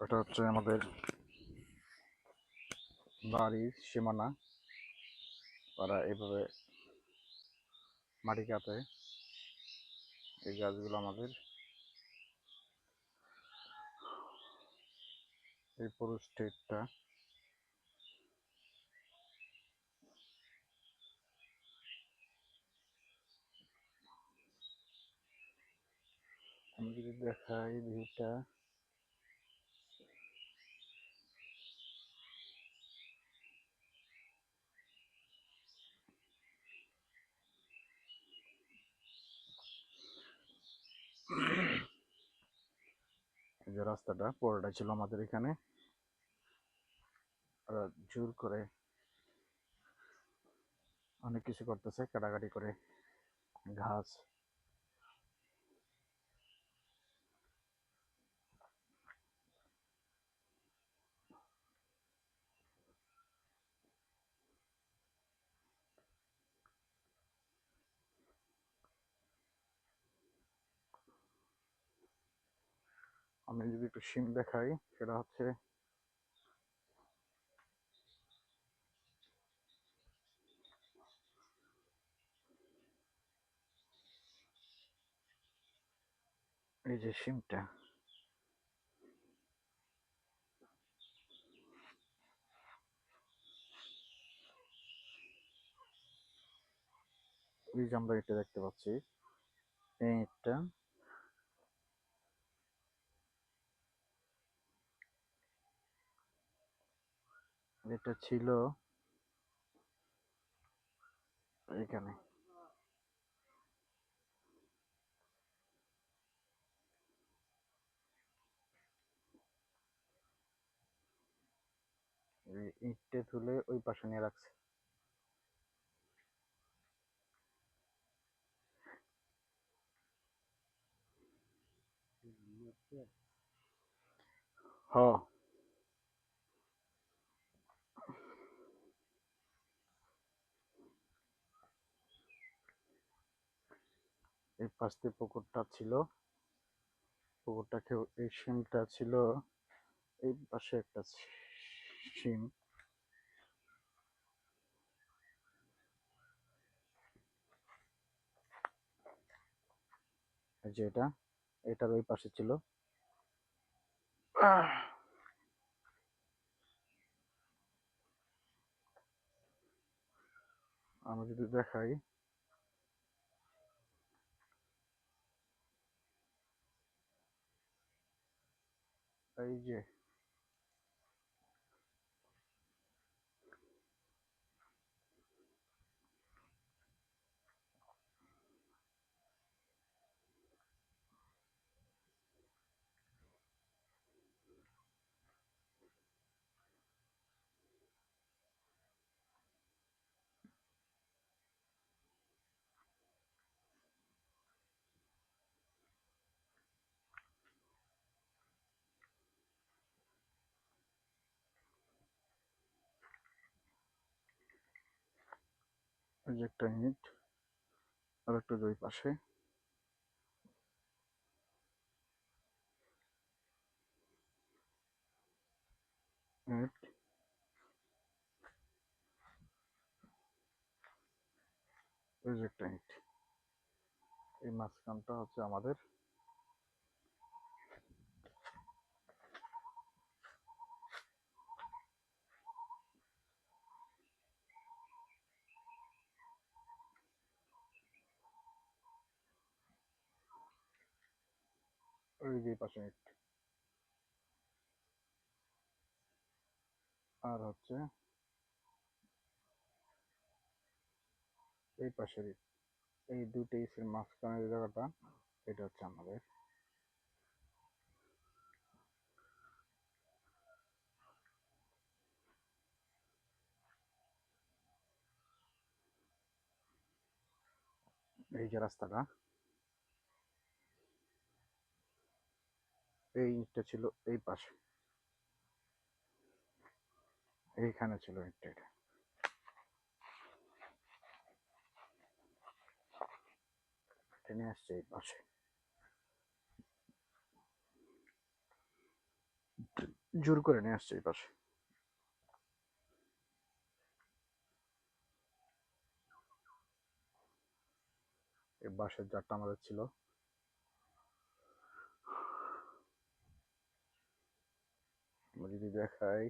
ওটা হচ্ছে আমাদের বাড়ির সীমানা। ওরা এইভাবে মাটি কাটে এই গাছগুলো আমাদের। এই পুরো স্টেটটা আমি যদি দেখাই ভিউটা এই যে রাস্তাটা পরোটা ছিল আমাদের এখানে। জোর করে অনেক কিছু করতেছে কাটাকাটি করে ঘাস। আমি যদি একটু সিম দেখাই, সেটা হচ্ছে এই যে সিমটা এই যে আমরা এটা দেখতে পাচ্ছি এই এটা ছিল এখানে। ইটটা তুলে ওই পাশে নিয়ে রাখছে। হ। এই পাশ পুকুরটা ছিল। পুকুরটা কেউ এই সিমটা ছিল। এই পাশে একটা এই যে এটা, এটার ওই পাশে ছিল। আমি যদি দেখাই। এই এই যে একটা ইট আর একটা দুই পাশে। এই যে একটা ইট এই মাঝখানটা হচ্ছে আমাদের। ওই যে পাশে আর হচ্ছে এই পাশের এই দুটো ইটের মাঝখানের জায়গাটা, এটা হচ্ছে আমাদের। এই যে রাস্তাটা এই ইটটা ছিল এই পাশে। এইখানে ছিল ইটটা এটা। টেনে আসছে এই পাশে। জোর করে নিয়ে আসছে এই পাশে। এই বাঁশের জারটা আমাদের ছিল। আমরা যদি দেখাই।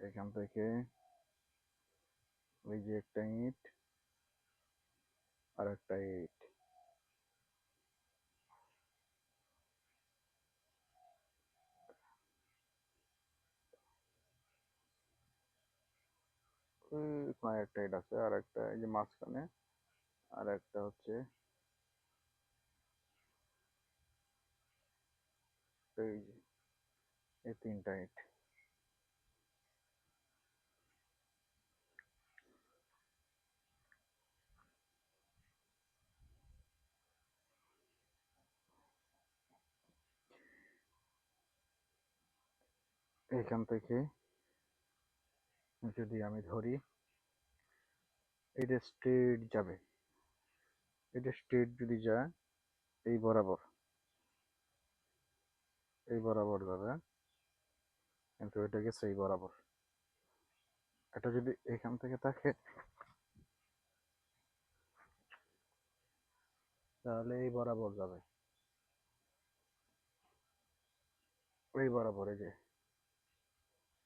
এখান থেকে ওই যে একটা ইট, আর একটা ইট। ওই একটা ইট আছে, আর একটা এই যে মাঝখানে, আর একটা হচ্ছে এই যে এই তিনটা ইট এখান থেকে যদি আমি ধরি, এটা স্ট্রেট যাবে। এটা স্ট্রেট যদি যায়, এই বরাবর। এই বরাবর যাবে। কিন্তু এটা গেছে এই বরাবর। এটা যদি এখান থেকে থাকে, তাহলে এই বরাবর যাবে। এই বরাবর, এই যে।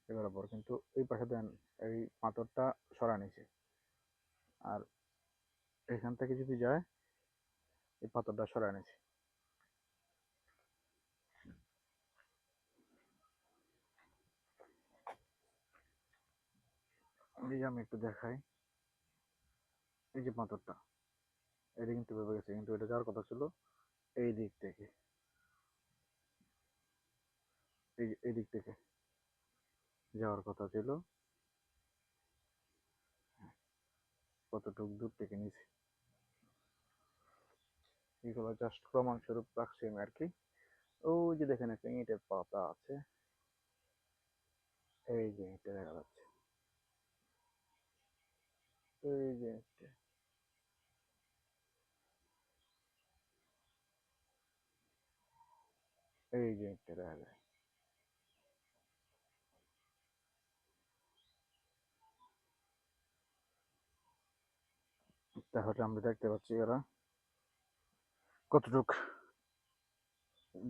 এই বরাবর, কিন্তু এই পাশে দেন, এই পাথরটা সরা নিছে আর এখান থেকে যদি যায়, এই পাথরটা সরা নিছে এই যে আমি একটু দেখাই। এই যে পাথরটা, এটা কিন্তু ভেবে গেছে, কিন্তু এটা যাওয়ার কথা ছিল, এই দিক থেকে। এই দিক থেকে যাওয়ার কথা ছিল। কতটুক দূর থেকে নিছি। এগুলো জাস্ট প্রমাণস্বরূপ রাখছি আমি আর কি। ওই যে দেখেন একটা ইটের পাতা আছে। এই যে ইটটা দেখা যাচ্ছে। এই যে ইটটা এই যে দেখা যায় তাহলে আমরা দেখতে পাচ্ছি এরা কতটুক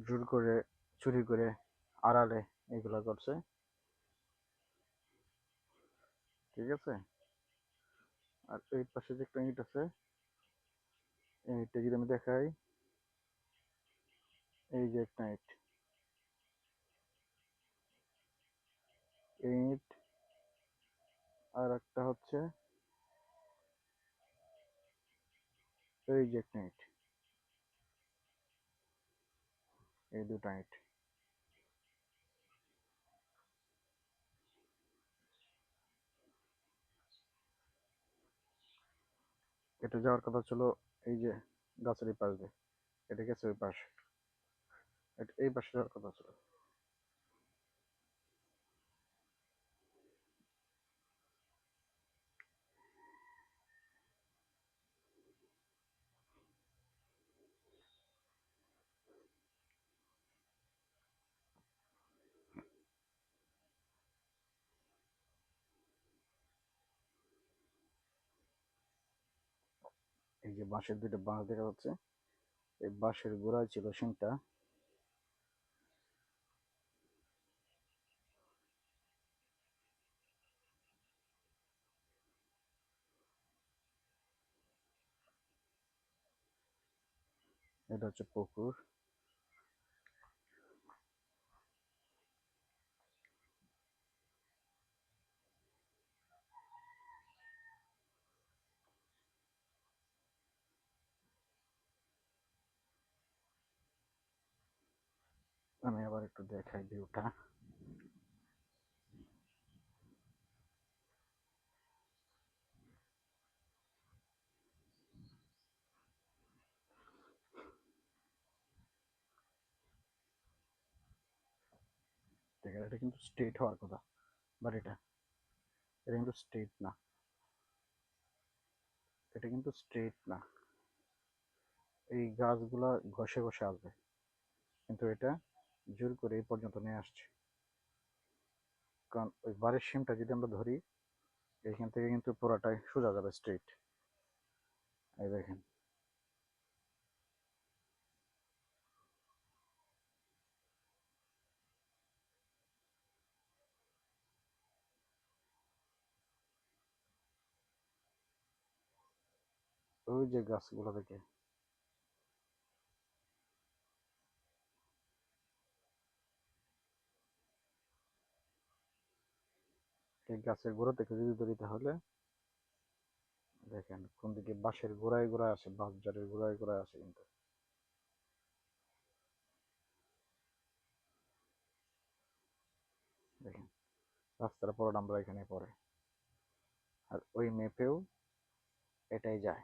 জোর করে, চুরি করে, আড়ালে এগুলা করছে। ঠিক আছে? আর এই পাশে যে একটা ইট আছে, এই ইটটা যদি আমি দেখাই, এই যে একটা ইট। ইট আর একটা হচ্ছে, এই যে একটা ইট। এই দুটা ইট। এটা যাওয়ার কথা ছিল এই যে গাছের এই পাশ দিয়ে। এটা গেছে ওই পাশ। এই পাশে যাওয়ার কথা ছিল। এই যে বাঁশের দুইটা বাঁশ দেখা যাচ্ছে, এই বাঁশের গোড়ায় ছিল সিংটা এটা হচ্ছে পুকুর। আমি আবার একটু দেখাই ভিউটা দেখেন এটা কিন্তু স্ট্রেট হওয়ার কথা বাট এটা এটা কিন্তু স্ট্রেট না। এটা কিন্তু স্ট্রেট না। এই গাছগুলা ঘষে ঘষে আসবে। কিন্তু এটা জোর করে এই পর্যন্ত নিয়ে আসছি। কারণ ওই বাড়ির সিমটা যদি আমরা ধরি এইখান থেকে কিন্তু পুরোটাই সোজা যাবে স্ট্রেট এই দেখেন। ওই যে গাছগুলো থেকে গাছের গোড়া থেকে যদি ধরি তাহলে, দেখেন কোন দিকে বাঁশের গোড়ায় গোড়ায় আসে বাঁশ জারের গোড়ায় গোড়ায় আসে কিন্তু। দেখেন, রাস্তার পর আমরা এখানে পড়ে আর ওই মেপেও এটাই যায়।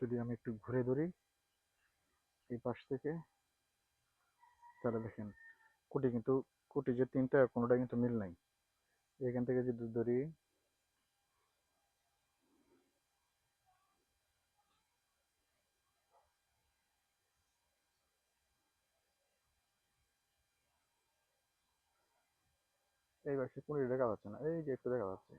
যদি আমি একটু ঘুরে ধরি, এই পাশ থেকে, তাহলে দেখেন, কুটি কিন্তু, কুটি যে তিনটা কোনোটা কিন্তু মিল নাই। এখান থেকে যদি ধরি, এই পাশে কুড়ি দেখা যাচ্ছে না? এই যে একটু দেখা যাচ্ছে।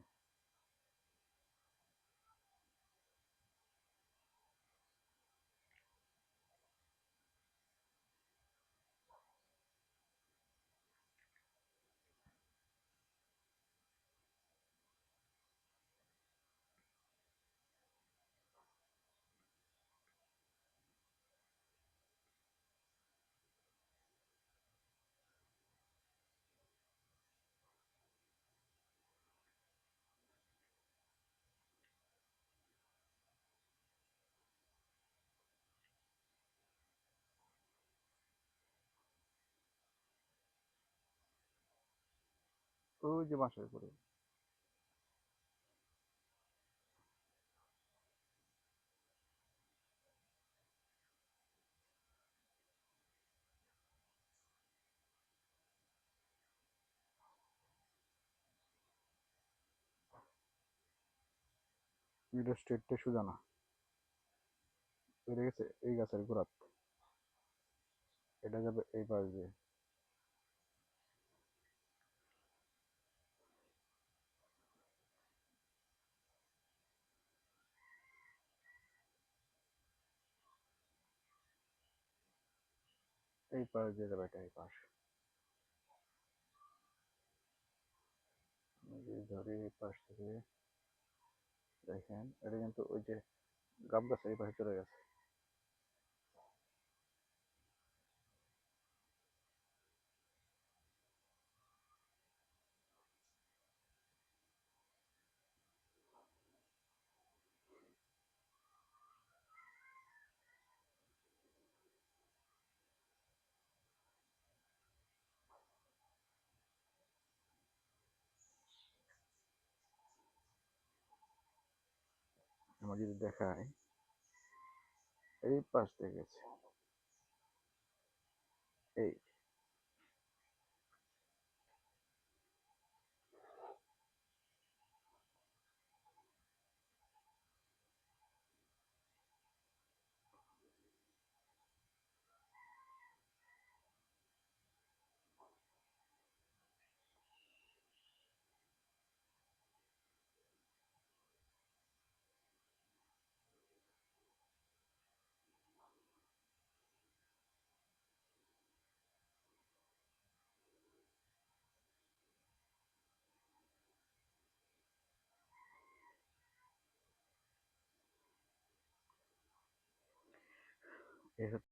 ওই যে বাঁশের করে এটা স্ট্রেটটা সোজা না বেড়ে গেছে, এই গাছের গোড়াত। এটা যাবে এই পাশ দিয়ে। এই পাশ দিয়ে যাবে এটা এই পাশ। ধরি এই পাশ থেকে, দেখেন, এটা কিন্তু ওই যে গাব গাছ এই পাশে চলে গেছে। আমার যদি দেখায় এই পাশ দিয়ে গেছে। এই এই হচ্ছে